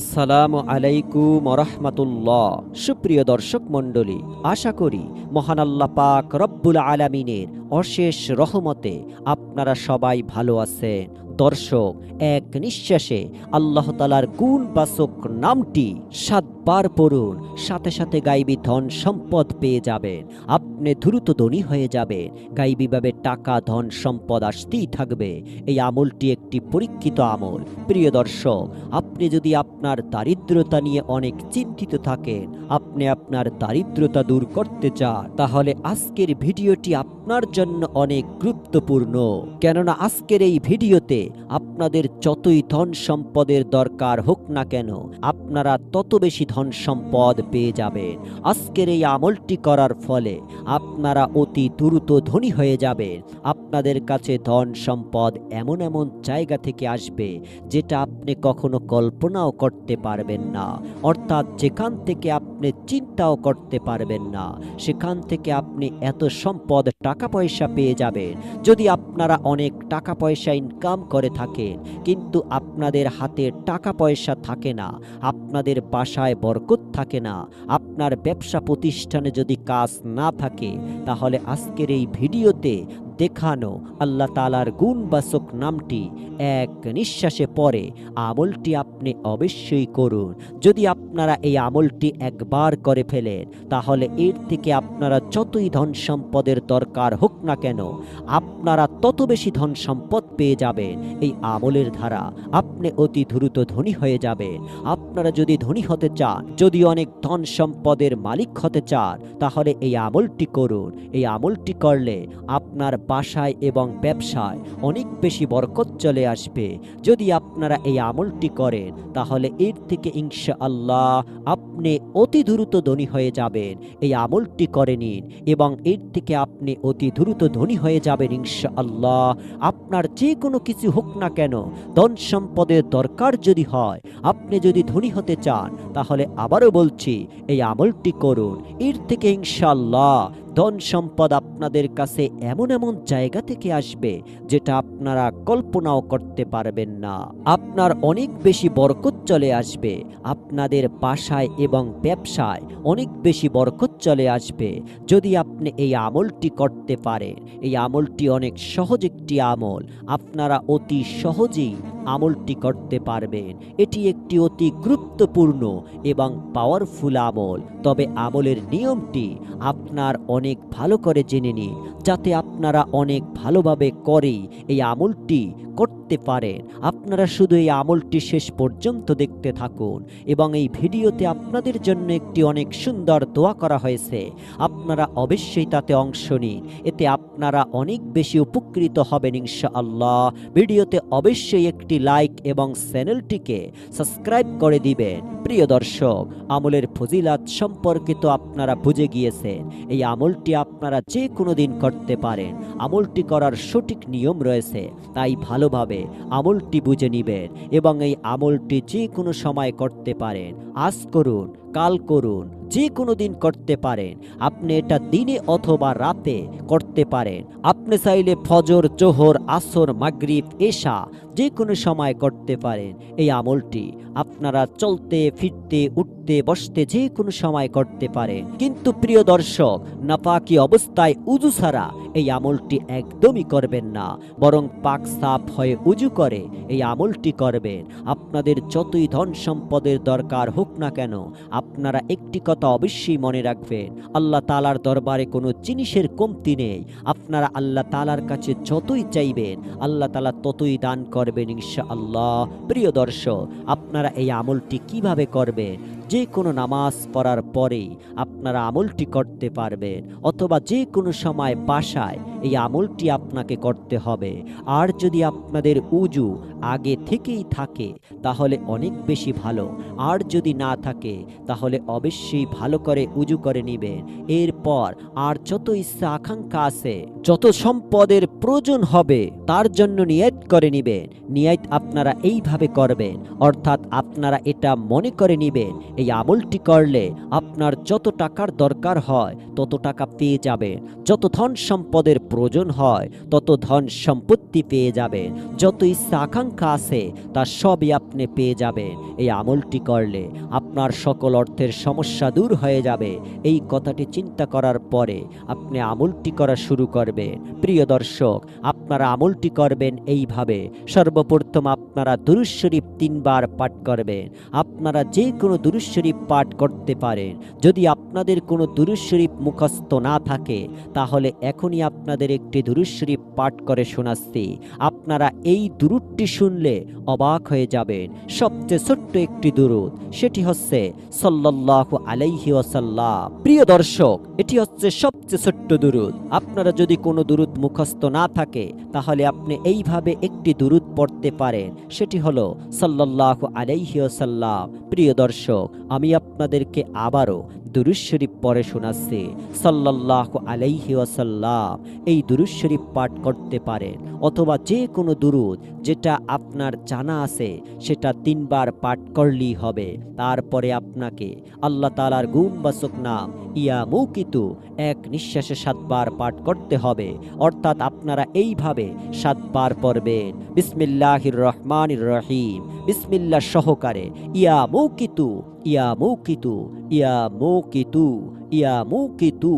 আসসালামু আলাইকুম রহমতুল্লাহ সুপ্রিয় দর্শক মণ্ডলী, আশা করি মহান আল্লাহ পাক রব্বুল আলামিনের অশেষ রহমতে আপনারা সবাই ভালো আছেন। দর্শক, এক নিঃশ্বাসে আল্লাহ তালার গুণ বাসক নামটি সাতবার পড়ুন। সাথে সাথে গাইবী ধন সম্পদ পেয়ে যাবেন। আপনি দ্রুত ধনী হয়ে যাবেন। গাইবীভাবে টাকা, ধন সম্পদ আসতেই থাকবে। এই আমলটি একটি পরীক্ষিত আমল। প্রিয় দর্শক, আপনি যদি আপনার দারিদ্রতা নিয়ে অনেক চিন্তিত থাকেন, আপনি আপনার দারিদ্রতা দূর করতে চান, তাহলে আজকের ভিডিওটি আপনার জন্য অনেক গুরুত্বপূর্ণ। কেননা আজকের এই ভিডিওতে আপনাদের যতই ধন সম্পদের দরকার হোক না কেন, আপনারা তত বেশি ধন সম্পদ পেয়ে যাবেন। আজকের এই আমলটি করার ফলে আপনারা অতি দ্রুত ধনী হয়ে যাবেন। আপনাদের কাছে ধন সম্পদ এমন এমন জায়গা থেকে আসবে যেটা আপনি কখনো কল্পনাও করতে পারবেন না। অর্থাৎ যেখান থেকে আপনি চিন্তাও করতে পারবেন না, সেখান থেকে আপনি এত সম্পদ টাকা পয়সা পেয়ে যাবেন। যদি আপনারা অনেক টাকা পয়সা ইনকাম করে থাকেন, কিন্তু আপনাদের হাতে টাকা পয়সা থাকে না, আপনাদের বাসায় বরকত থাকে না, আপনার ব্যবসা প্রতিষ্ঠানে যদি কাজ না থাকে, তাহলে আজকের এই ভিডিওতে দেখানো। আল্লাহ তালার গুণবাচক নামটি এক নিঃশ্বাসে পরে আমলটি আপনি অবশ্যই করুন। যদি আপনারা এই আমলটি একবার করে ফেলেন, তাহলে এর থেকে আপনারা যতই ধন সম্পদের দরকার হোক না কেন, আপনারা তত বেশি ধন সম্পদ পেয়ে যাবেন। এই আমলের ধারা আপনি অতি দ্রুত ধনী হয়ে যাবেন। আপনারা যদি ধনী হতে চান, যদি অনেক ধন সম্পদের মালিক হতে চান, তাহলে এই আমলটি করুন। এই আমলটি করলে আপনার বাসায় এবং ব্যবসায় অনেক বেশি বরকত চলে আসবে। যদি আপনারা এই আমলটি করেন, তাহলে এর থেকে ইনশা আল্লাহ আপনি অতি দ্রুত ধনী হয়ে যাবেন। এই আমলটি করে নিন এবং এর থেকে আপনি অতি দ্রুত ধনী হয়ে যাবেন ইনশা আল্লাহ আপনার যে কোনো কিছু হোক না কেন, ধন সম্পদের দরকার যদি হয়, আপনি যদি ধনী হতে চান, তাহলে আবারও বলছি, এই আমলটি করুন। এর থেকে ইনশাল্লাহ ধন সম্পদ আপনাদের কাছে এমন এমন জায়গা থেকে আসবে যেটা আপনারা কল্পনাও করতে পারবেন না। আপনার অনেক বেশি বরকত চলে আসবে, আপনাদের বাসায় এবং ব্যবসায় অনেক বেশি বরকত চলে আসবে। যদি আপনি এই আমলটি করতে পারেন, এই আমলটি অনেক সহজ একটি আমল, আপনারা অতি সহজেই আমলটি করতে পারবেন। এটি একটি অতি গুরুত্বপূর্ণ এবং পাওয়ারফুল আমল। তবে আমলের নিয়মটি আপনার অনেক ভালো করে জেনে নিন যাতে আপনারা অনেক ভালোভাবে করে এই আমলটি করতে পারেন। আপনারা শুধু এই আমলটি শেষ পর্যন্ত দেখতে থাকুন এবং এই ভিডিওতে আপনাদের জন্য একটি অনেক সুন্দর দোয়া করা হয়েছে। আপনারা অবশ্যই তাতে অংশ নিন, এতে আপনারা অনেক বেশি উপকৃত হবেন ইনশা আল্লাহ ভিডিওতে অবশ্যই একটি লাইক এবং চ্যানেলটিকে সাবস্ক্রাইব করে দিবেন। প্রিয় দর্শক, আমলের ফজিলাত সম্পর্কিত আপনারা বুঝে গিয়েছেন। এই আমলটি আপনারা যে কোনো দিন করতে পারেন। আমলটি করার সঠিক নিয়ম রয়েছে। তাই ভালোভাবে আমলটি বুঝে নিবেন এবং এই আমলটি যে কোনো সময় করতে পারেন। আজ করুন কাল করুন, যে কোনো দিন করতে পারেন। আপনি এটা দিনে অথবা রাতে করতে পারেন। আপনি চাইলে ফজর, জোহর, আসর, মাগরিব, এশা যে কোনো সময় করতে পারেন। এই আমলটি আপনারা চলতে, ফিরতে, উঠতে বসতে যে কোনো সময় করতে পারে। কিন্তু প্রিয় দর্শক, নাপাকি অবস্থায় উজু ছাড়া এই আমলটি একদমই করবেন না। বরং পাক সাফ হয়ে উজু করে এই আমলটি করবেন। আপনাদের যতই ধন সম্পদের দরকার হোক না কেন, আপনারা একটি কথা অবশ্যই মনে রাখবেন। আল্লাহ তালার দরবারে কোনো জিনিসের কমতি নেই। আপনারা আল্লাহ তালার কাছে যতই চাইবেন, আল্লাহ তালা ততই দান করবেন ইনশা আল্লাহ প্রিয় দর্শক, আপনারা এই আমলটি কীভাবে করবেন? যে কোনো নামাজ পড়ার পরে আপনারা আমলটি করতে পারবেন, অথবা যে কোনো সময় বাসায় এই আমলটি আপনাকে করতে হবে। আর যদি আপনাদের উজু আগে থেকেই থাকে, তাহলে অনেক বেশি ভালো। আর যদি না থাকে, তাহলে অবশ্যই ভালো করে উজু করে নেবেন। এরপর আর যত ইচ্ছা আকাঙ্ক্ষা আছে, যত সম্পদের প্রয়োজন হবে, তার জন্য নিয়ত করে নেবেন। নিয়ত আপনারা এইভাবে করবেন, অর্থাৎ আপনারা এটা মনে করে নেবেন, এই আমলটি করলে আপনার যত টাকার দরকার হয়, তত টাকা পেয়ে যাবেন। যত ধন সম্পদের প্রয়োজন হয়, তত ধন সম্পত্তি পেয়ে যাবেন। যত ইচ্ছা আকাঙ্ক্ষা আছে তা সবই আপনি পেয়ে যাবেন। এই আমলটি করলে আপনার সকল অর্থের সমস্যা দূর হয়ে যাবে। এই কথাটি চিন্তা করার পরে আপনি আমলটি করা শুরু করবেন। প্রিয় দর্শক, আপনারা আমলটি করবেন এইভাবে। সর্বপ্রথম আপনারা দুরুজ শরীফ তিনবার পাঠ করবেন। আপনারা যে কোনো দুরুজ শরীফ পাঠ করতে পারেন। যদি আপনাদের কোনো দুরুজ শরীফ মুখস্থ না থাকে, তাহলে এখনই আপনাদের একটি দুরুশরীফ পাঠ করে শোনাচ্ছি। আপনারা এই দুরুদটি শুনলে অবাক হয়ে যাবেন সবচেয়ে ছোট্ট একটি দুরুদ, সেটি হচ্ছে সাল্লাল্লাহু আলাইহি ওয়াসাল্লাম। প্রিয় দর্শক, এটি হচ্ছে সবচেয়ে ছোট্ট দুরুদ। আপনারা যদি কোনো দুরুদ মুখস্থ না থাকে, তাহলে আপনি এইভাবে একটি দুরুদ পড়তে পারেন। সেটি হলো, সাল্লাল্লাহু আলাইহি ওয়াসাল্লাম, প্রিয় দর্শক, আমি আপনাদেরকে আবারও দুরুজ শরীফ পড়ে শোনাচ্ছি। সাল্লাল্লাহু আলাইহি ওয়াসাল্লাম এই দুরুজ শরীফ পাঠ করতে পারেন, অথবা যে কোনো দুরুদ যেটা আপনার জানা আছে, সেটা তিনবার পাঠ করলেই হবে। তারপরে আপনাকে আল্লাহ তালার গুণবাচক নাম ইয়া মৌকিতু এক নিঃশ্বাসে সাতবার পাঠ করতে হবে। অর্থাৎ আপনারা এইভাবে সাতবার পড়বেন। বিসমিল্লাহির রহমানির রহিম। বিসমিল্লাহ সহকারে ইয়া মৌকিতু ইয়া মৌকিতু ইয়া মৌকিতু ইয়া মৌকিতু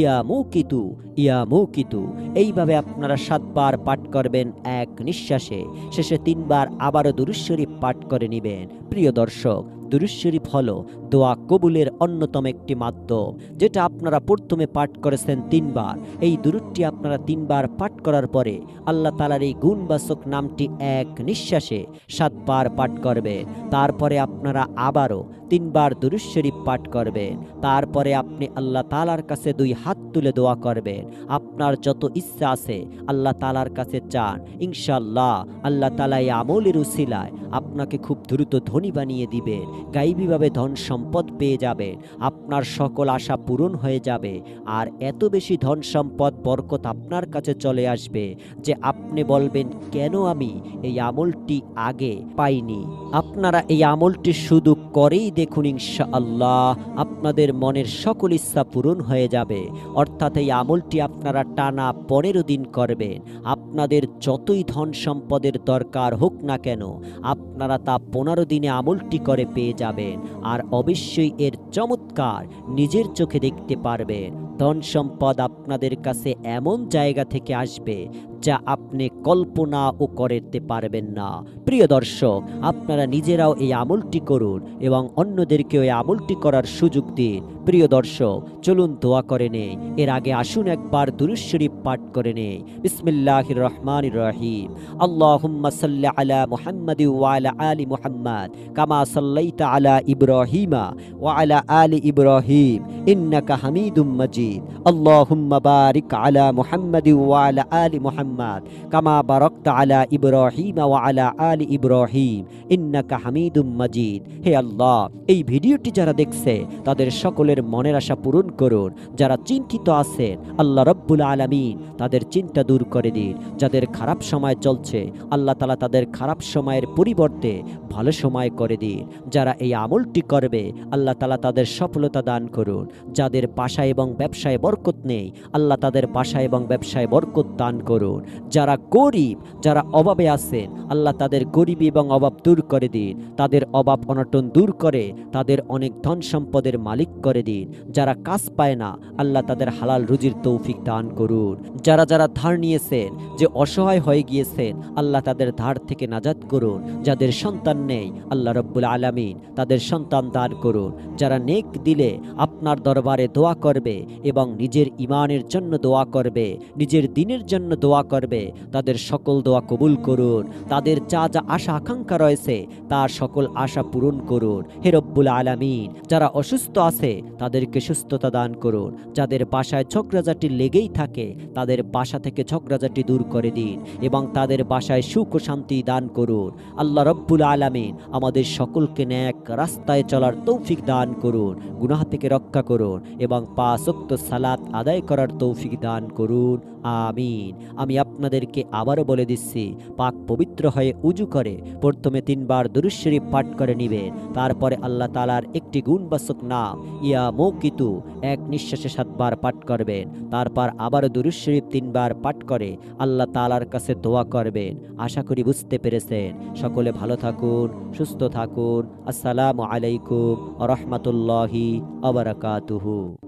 ইয়া মৌকিতু ইয়া মৌকিতু। এইভাবে আপনারা সাতবার পাঠ করবেন এক নিঃশ্বাসে। শেষে তিনবার আবারও দুরুশ্বরীফ পাঠ করে নেবেন। প্রিয় দর্শক দুরুশ্বরীফ হলো দোয়া কবুলের অন্যতম একটি মাধ্যম, যেটা আপনারা প্রথমে পাঠ করেছেন তিনবার। এই দুরুদটি আপনারা তিনবার পাঠ করার পরে আল্লাহ তালার এই গুণবাচক নামটি এক নিঃশ্বাসে সাতবার পাঠ করবেন। তারপরে আপনারা আবারও তিনবার দুরুশ্বরীফ পাঠ করবেন। তারপরে আপনি আল্লাহ তালার কাছে দুই হাত তুলে দোয়া করবেন। আপনার যত ইচ্ছা আছে আল্লাহ তালার কাছে চান। ইনশাল্লাহ আল্লাহ তালা এই আমলের উসিলায় আপনাকে খুব দ্রুত ধনী বানিয়ে দিবেন। গাইবীভাবে ধন সম্পদ পেয়ে যাবেন। আপনার সকল আশা পূরণ হয়ে যাবে। আর এত বেশি ধন সম্পদ, বরকত আপনার কাছে চলে আসবে যে আপনি বলবেন, কেন আমি এই আমলটি আগে পাইনি? আপনারা এই আমলটি শুধু করেই দেখুন ইনশা আল্লাহ আপনাদের মনের সকল ইচ্ছা পূরণ হয়ে যাবে। অর্থাৎ এই আমলটি আপনারা টানা পনেরো দিন করবেন। আপনাদের যতই ধন সম্পদের দরকার হোক না কেন, আপনারা তা পনেরো দিনে আমলটি করে পেয়ে যাবেন। আর অবশ্যই এর চমৎকার নিজের চোখে দেখতে পারবেন। ধন সম্পদ আপনাদের কাছে এমন জায়গা থেকে আসবে যা আপনি কল্পনাও করতে পারবেন না। প্রিয় দর্শক, আপনারা নিজেরাও এই আমলটি করুন এবং অন্যদেরকেও এই আমলটি করার সুযোগ দিন। প্রিয় দর্শক, চলুন দোয়া করে নেই। এর আগে আসুন একবার দুরুজ শরীফ পাঠ করে নেই। বিসমিল্লাহির রহমানির রহিম। আল্লাহুম্মা আলা মুহাম্মাদি ওয়া আলা মুহাম্মাদ, কামা সাল্লাইতা আলা ইব্রাহিমা ওয়া আলা ইব্রাহিম, ইন্নাকা হামিদুম মাজিদ। আল্লাহুম্মা বারিক আলা মুহাম্মাদি ওয়া আলা মুহাম্মাদ, কামা বারাকতা আলা ইব্রাহিমা ওয়া আলা আলি ইব্রাহিম, ইন্নাকা হামিদুম মাজিদ। হে আল্লাহ, এই ভিডিওটি যারা দেখছে, তাদের সকলের মনের আশা পূরণ করুন। যারা চিন্তিত আছেন, আল্লাহ রব্বুল আলামিন তাদের চিন্তা দূর করে দিন। যাদের খারাপ সময় চলছে, আল্লাহ তালা তাদের খারাপ সময়ের পরিবর্তে ভালো সময় করে দিন। যারা এই আমলটি করবে, আল্লাহ তালা তাদের সফলতা দান করুন। যাদের বাসা এবং ব্যবসায় বরকত নেই, আল্লাহ তাদের বাসা এবং ব্যবসায় বরকত দান করুন। যারা গরিব, যারা অভাবে আছেন, আল্লাহ তাদের গরিবী এবং অভাব দূর করে দিন। তাদের অভাব অনটন দূর করে, তাদের অনেক ধন সম্পদের মালিক করে দিন যারা কাজ পায় না, আল্লাহ তাদের হালাল রুজির তৌফিক দান করুন। যারা যারা ধার নিয়েছেন, যে অসহায় হয়ে গিয়েছেন, আল্লাহ তাদের ধার থেকে নাজাদ করুন। যাদের সন্তান নেই, আল্লাহ রব্বুল আলামিন তাদের সন্তান দান করুন। যারা নেক দিলে, আপনার দরবারে দোয়া করবে এবং নিজের ইমানের জন্য দোয়া করবে, নিজের দিনের জন্য দোয়া করবে, তাদের সকল দোয়া কবুল করুন। তাদের যা যা আশা আকাঙ্ক্ষা রয়েছে, তার সকল আশা পূরণ করুন। হে রব্বুল আলামিন, যারা অসুস্থ আছে তাদেরকে সুস্থতা দান করুন। যাদের বাসায় ঝগড়াঝাটি লেগেই থাকে, তাদের বাসা থেকে ঝগড়াঝাটি দূর করে দিন এবং তাদের বাসায় সুখ ও শান্তি দান করুন। আল্লাহ রব্বুল আলামিন আমাদের সকলকে ন্যাক রাস্তায় চলার তৌফিক দান করুন, গুনাহ থেকে রক্ষা করুন এবং পাঁচক্ত সালাত আদায় করার তৌফিক দান করুন। আমিন। আমি আপনাদেরকে আবারও বলে দিচ্ছি, পাক পবিত্র হয়ে উজু করে প্রথমে তিনবার দুরুশরীফ পাঠ করে নিবেন। তারপরে আল্লাহ তালার একটি গুণবাচক নাম, ইয়া মৌকিতু এক নিঃশ্বাসে সাতবার পাঠ করবেন, তারপর আবার দুরুশরীফ তিনবার পাঠ করে আল্লাহ তালার কাছে দোয়া করবেন। আশা করি বুঝতে পেরেছেন। সকলে ভালো থাকুন, সুস্থ থাকুন। আসসালামু আলাইকুম রহমতুল্লাহি আবরাকাতুহু